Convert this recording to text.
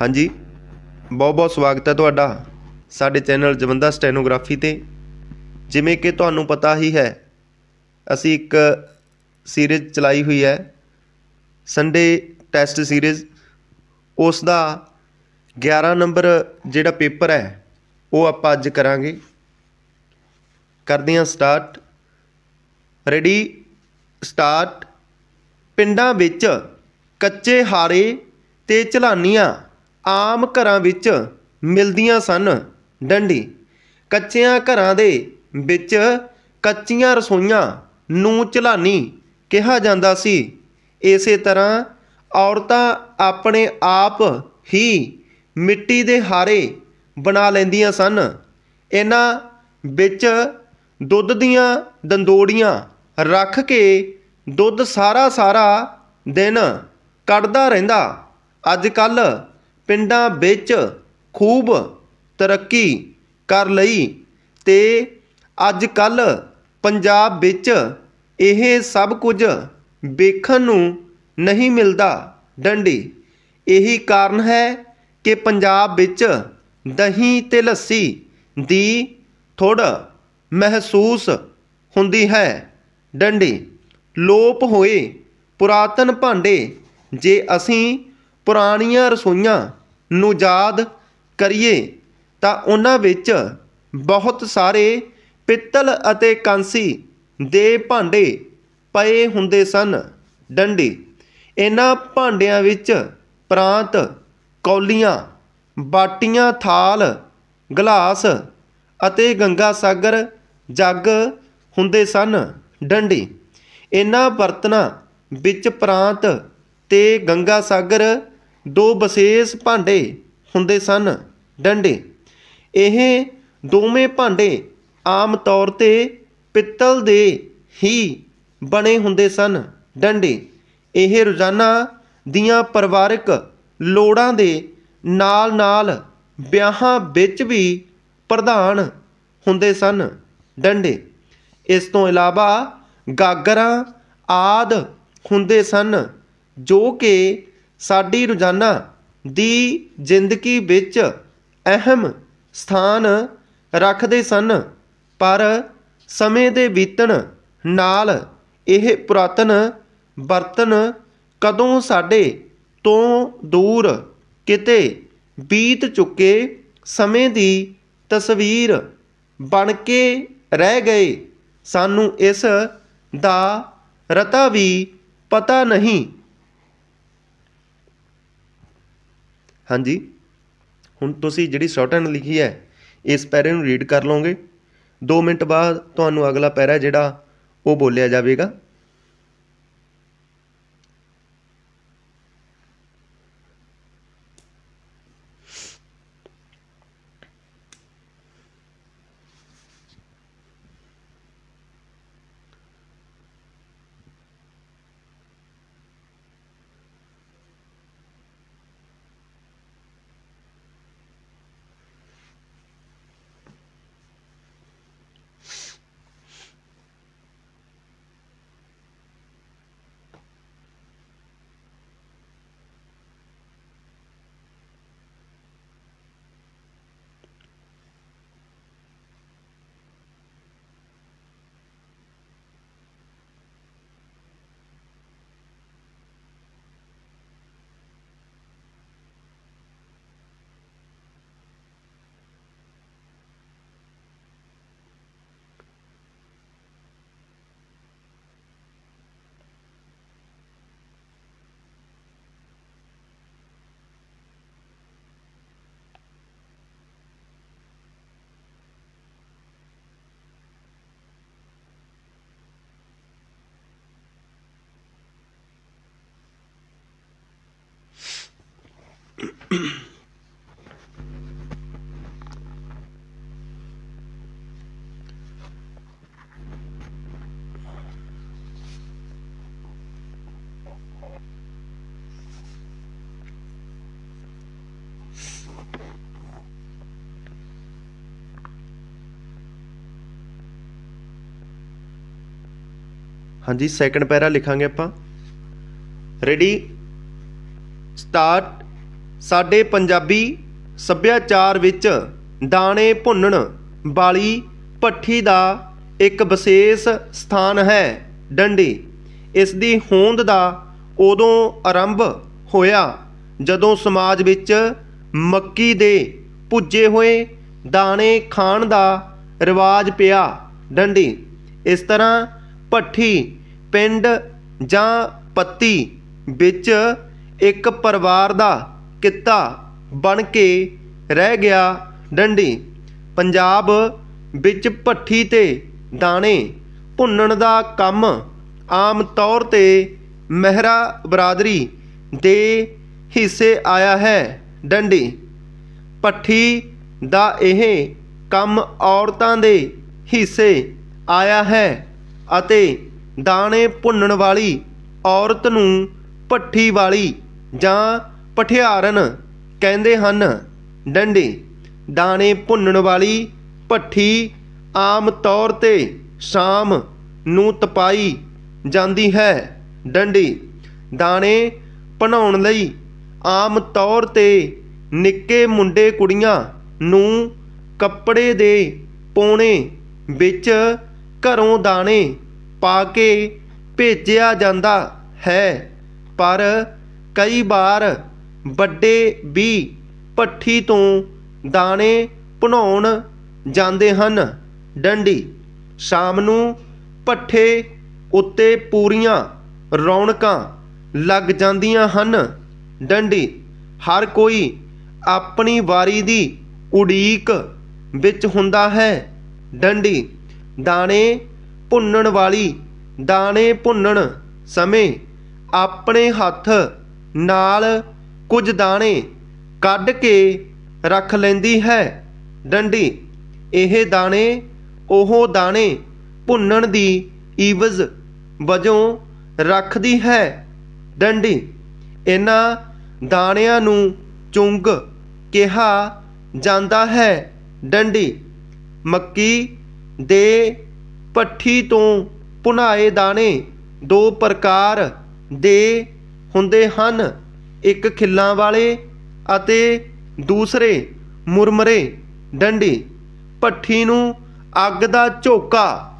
ਹਾਂਜੀ। ਬਹੁਤ ਬਹੁਤ ਸਵਾਗਤ ਹੈ ਤੁਹਾਡਾ ਸਾਡੇ ਚੈਨਲ ਜਵੰਦਾ ਸਟੈਨੋਗ੍ਰਾਫੀ ਤੇ। ਜਿਵੇਂ ਕਿ ਤੁਹਾਨੂੰ ਪਤਾ ਹੀ ਹੈ, ਅਸੀਂ ਇੱਕ ਸੀਰੀਜ਼ ਚਲਾਈ ਹੋਈ ਹੈ ਸੰਡੇ ਟੈਸਟ ਸੀਰੀਜ਼। ਉਸ ਦਾ 11 ਨੰਬਰ ਜਿਹੜਾ ਪੇਪਰ ਹੈ, ਉਹ ਆਪਾਂ ਅੱਜ ਕਰਾਂਗੇ। ਕਰਦੇ ਹਾਂ ਸਟਾਰਟ ਰੈਡੀ ਸਟਾਰਟ ਪਿੰਡਾਂ ਵਿੱਚ ਕੱਚੇ ਹਾਰੇ ਤੇ ਚਲਾਨੀਆਂ ਆਮ ਘਰਾਂ ਵਿੱਚ ਮਿਲਦੀਆਂ ਸਨ। ਡੰਡੀ, ਕੱਚਿਆਂ ਘਰਾਂ ਦੇ ਵਿੱਚ ਕੱਚੀਆਂ ਰਸੋਈਆਂ ਨੂੰ ਚਲਾਨੀ ਕਿਹਾ ਜਾਂਦਾ ਸੀ। ਇਸੇ ਤਰ੍ਹਾਂ ਔਰਤਾਂ ਆਪਣੇ ਆਪ ਹੀ ਮਿੱਟੀ ਦੇ ਹਾਰੇ ਬਣਾ ਲੈਂਦੀਆਂ ਸਨ। ਇਹਨਾਂ ਵਿੱਚ ਦੁੱਧ ਦੀਆਂ ਦੰਦੋੜੀਆਂ ਰੱਖ ਕੇ ਦੁੱਧ ਸਾਰਾ ਸਾਰਾ ਦਿਨ ਕੱਢਦਾ ਰਹਿੰਦਾ। ਅੱਜ ਕੱਲ੍ਹ ਪਿੰਡਾਂ ਵਿੱਚ ਖੂਬ ਤਰੱਕੀ ਕਰ ਲਈ ਅਤੇ ਅੱਜ ਕੱਲ੍ਹ ਪੰਜਾਬ ਵਿੱਚ ਇਹ ਸਭ ਕੁਝ ਵੇਖਣ ਨੂੰ ਨਹੀਂ ਮਿਲਦਾ ਡੰਡੀ। ਇਹੀ ਕਾਰਨ ਹੈ ਕਿ ਪੰਜਾਬ ਵਿੱਚ ਦਹੀਂ ਅਤੇ ਲੱਸੀ ਦੀ ਥੋੜ ਮਹਿਸੂਸ ਹੁੰਦੀ ਹੈ। ਡੰਡੀ, ਲੋਪ ਹੋਏ ਪੁਰਾਤਨ ਭਾਂਡੇ ਜੇ ਅਸੀਂ ਪੁਰਾਣੀਆਂ ਰਸੋਈਆਂ ਨੂੰ ਯਾਦ ਕਰੀਏ, ਤਾਂ ਉਹਨਾਂ ਵਿੱਚ ਬਹੁਤ ਸਾਰੇ ਪਿੱਤਲ ਅਤੇ ਕਾਂਸੀ ਦੇ ਭਾਂਡੇ ਪਏ ਹੁੰਦੇ ਸਨ। ਡੰਡੀ, ਇਹਨਾਂ ਭਾਂਡਿਆਂ ਵਿੱਚ ਪ੍ਰਾਂਤ, ਕੌਲੀਆਂ, ਬਾਟੀਆਂ, ਥਾਲ, ਗਲਾਸ ਅਤੇ ਗੰਗਾ ਸਾਗਰ ਜੱਗ ਹੁੰਦੇ ਸਨ। ਡੰਡੀ, ਇਹਨਾਂ ਬਰਤਨਾਂ ਵਿੱਚ ਪ੍ਰਾਂਤ ਤੇ ਗੰਗਾ ਸਾਗਰ ਦੋ ਵਿਸ਼ੇਸ਼ ਭਾਂਡੇ ਹੁੰਦੇ ਸਨ, ਡੰਡੇ। ਇਹ ਦੋਵੇਂ ਭਾਂਡੇ ਆਮ ਤੌਰ ਤੇ ਪਿੱਤਲ ਦੇ ਹੀ ਬਣੇ ਹੁੰਦੇ ਸਨ, ਡੰਡੇ। ਇਹ ਰੋਜ਼ਾਨਾ ਦੀਆਂ ਪਰਿਵਾਰਕ ਲੋੜਾਂ ਦੇ ਨਾਲ-ਨਾਲ ਵਿਆਹਾਂ ਵਿੱਚ ਵੀ ਪ੍ਰਧਾਨ ਹੁੰਦੇ ਸਨ, ਡੰਡੇ। ਇਸ ਤੋਂ ਇਲਾਵਾ ਗਾਗਰਾਂ ਆਦ ਹੁੰਦੇ ਸਨ, ਜੋ ਕਿ ਸਾਡੀ ਰੋਜ਼ਾਨਾ ਦੀ ਜ਼ਿੰਦਗੀ ਵਿੱਚ ਅਹਿਮ ਸਥਾਨ ਰੱਖਦੇ ਸਨ, ਪਰ ਸਮੇਂ ਦੇ ਬੀਤਣ ਨਾਲ ਇਹ ਪੁਰਾਤਨ ਬਰਤਨ ਕਦੋਂ ਸਾਡੇ ਤੋਂ ਦੂਰ ਕਿਤੇ ਬੀਤ ਚੁੱਕੇ ਸਮੇਂ ਦੀ ਤਸਵੀਰ ਬਣ ਕੇ ਰਹਿ ਗਏ। ਸਾਨੂੰ ਇਸ ਦਾ ਰਤਾ ਵੀ ਪਤਾ ਨਹੀਂ ਹਾਂਜੀ। ਹੁਣ ਤੁਸੀਂ ਜਿਹੜੀ ਸ਼ਾਰਟਹੈਂਡ ਲਿਖੀ ਹੈ, ਇਸ ਪੈਰੇ ਨੂੰ ਰੀਡ ਕਰ ਲਓਗੇ। 2 ਮਿੰਟ ਬਾਅਦ ਤੁਹਾਨੂੰ ਅਗਲਾ ਪੈਰਾ ਜਿਹੜਾ, ਉਹ ਬੋਲਿਆ ਜਾਵੇਗਾ। ਹਾਂਜੀ ਸੈਕੰਡ ਪੈਰਾ ਲਿਖਾਂਗੇ ਆਪਾਂ। ਰੈਡੀ ਸਟਾਰਟ ਸਾਡੇ ਪੰਜਾਬੀ ਸੱਭਿਆਚਾਰ ਵਿੱਚ ਦਾਣੇ ਭੁੰਨਣ ਵਾਲੀ ਭੱਠੀ ਦਾ ਇੱਕ ਵਿਸ਼ੇਸ਼ ਸਥਾਨ ਹੈ ਡੰਡੀ। ਇਸ ਦੀ ਹੋਂਦ ਦਾ ਉਦੋਂ ਆਰੰਭ ਹੋਇਆ ਜਦੋਂ ਸਮਾਜ ਵਿੱਚ ਮੱਕੀ ਦੇ ਭੁੱਜੇ ਹੋਏ ਦਾਣੇ ਖਾਣ ਦਾ ਰਿਵਾਜ ਪਿਆ ਡੰਡੀ। ਇਸ ਤਰ੍ਹਾਂ ਭੱਠੀ ਪਿੰਡ ਜਾਂ ਪੱਤੀ ਵਿੱਚ ਇੱਕ ਪਰਿਵਾਰ ਦਾ ਕਿੱਤਾ ਬਣ ਕੇ ਰਹਿ ਗਿਆ ਡੰਡੀ। ਪੰਜਾਬ ਵਿੱਚ ਭੱਠੀ ਤੇ ਦਾਣੇ ਭੁੰਨਣ ਦਾ ਕੰਮ ਆਮ ਤੌਰ ਤੇ ਮਹਿਰਾ ਬਰਾਦਰੀ ਦੇ ਹਿੱਸੇ ਆਇਆ ਹੈ ਡੰਡੀ। ਭੱਠੀ ਦਾ ਇਹ ਕੰਮ ਔਰਤਾਂ ਦੇ ਹਿੱਸੇ ਆਇਆ ਹੈ ਅਤੇ ਦਾਣੇ ਭੁੰਨਣ ਵਾਲੀ ਔਰਤ ਨੂੰ ਭੱਠੀ ਵਾਲੀ ਜਾਂ ਪਠਿਆਰਨ ਕਹਿੰਦੇ ਹਨ, ਡੰਡੀ, ਦਾਣੇ ਭੁੰਨਣ ਵਾਲੀ ਭੱਠੀ ਆਮ ਤੌਰ ਤੇ ਸ਼ਾਮ ਨੂੰ ਤਪਾਈ ਜਾਂਦੀ ਹੈ। ਡੰਡੀ, ਦਾਣੇ ਬਣਾਉਣ ਲਈ ਆਮ ਤੌਰ ਤੇ ਨਿੱਕੇ ਮੁੰਡੇ ਕੁੜੀਆਂ ਨੂੰ ਕੱਪੜੇ ਦੇ ਪੋਣੇ ਵਿੱਚ ਘਰੋਂ ਦਾਣੇ ਪਾ ਕੇ ਭੇਜਿਆ ਜਾਂਦਾ ਹੈ। ਪਰ ਕਈ ਵਾਰ ਵੱਡੇ ਵੀ ਭੱਠੀ ਤੋਂ ਦਾਣੇ ਭੁਨਾਉਣ ਜਾਂਦੇ ਹਨ। ਡੰਡੀ, ਸ਼ਾਮ ਨੂੰ ਭੱਠੇ ਉੱਤੇ ਪੂਰੀਆਂ ਰੌਣਕਾਂ ਲੱਗ ਜਾਂਦੀਆਂ ਹਨ। ਡੰਡੀ, ਹਰ ਕੋਈ ਆਪਣੀ ਵਾਰੀ ਦੀ ਉਡੀਕ ਵਿੱਚ ਹੁੰਦਾ ਹੈ। ਡੰਡੀ, ਦਾਣੇ ਭੁੰਨਣ ਵਾਲੀ, ਦਾਣੇ ਭੁੰਨਣ ਸਮੇਂ ਆਪਣੇ ਹੱਥ ਨਾਲ ਕੁਝ ਦਾਣੇ ਕੱਢ ਕੇ ਰੱਖ ਲੈਂਦੀ ਹੈ। ਡੰਡੀ, ਇਹ ਦਾਣੇ ਉਹ ਦਾਣੇ ਭੁੰਨਣ ਦੀ ਈਵਜ਼ ਵਜੋਂ ਰੱਖਦੀ ਹੈ। ਡੰਡੀ, ਇਹਨਾਂ ਦਾਣਿਆਂ ਨੂੰ ਚੁੰਗ ਕਿਹਾ ਜਾਂਦਾ ਹੈ। ਡੰਡੀ, ਮੱਕੀ ਦੇ ਪੱਠੀ ਤੋਂ ਭੁਨਾਏ ਦਾਣੇ ਦੋ ਪ੍ਰਕਾਰ ਦੇ ਹੁੰਦੇ ਹਨ। ਇੱਕ ਖਿੱਲਾਂ ਵਾਲੇ ਅਤੇ ਦੂਸਰੇ ਮੁਰਮਰੇ ਡੰਡੀ ਭੱਠੀ ਨੂੰ ਅੱਗ ਦਾ ਝੋਕਾ।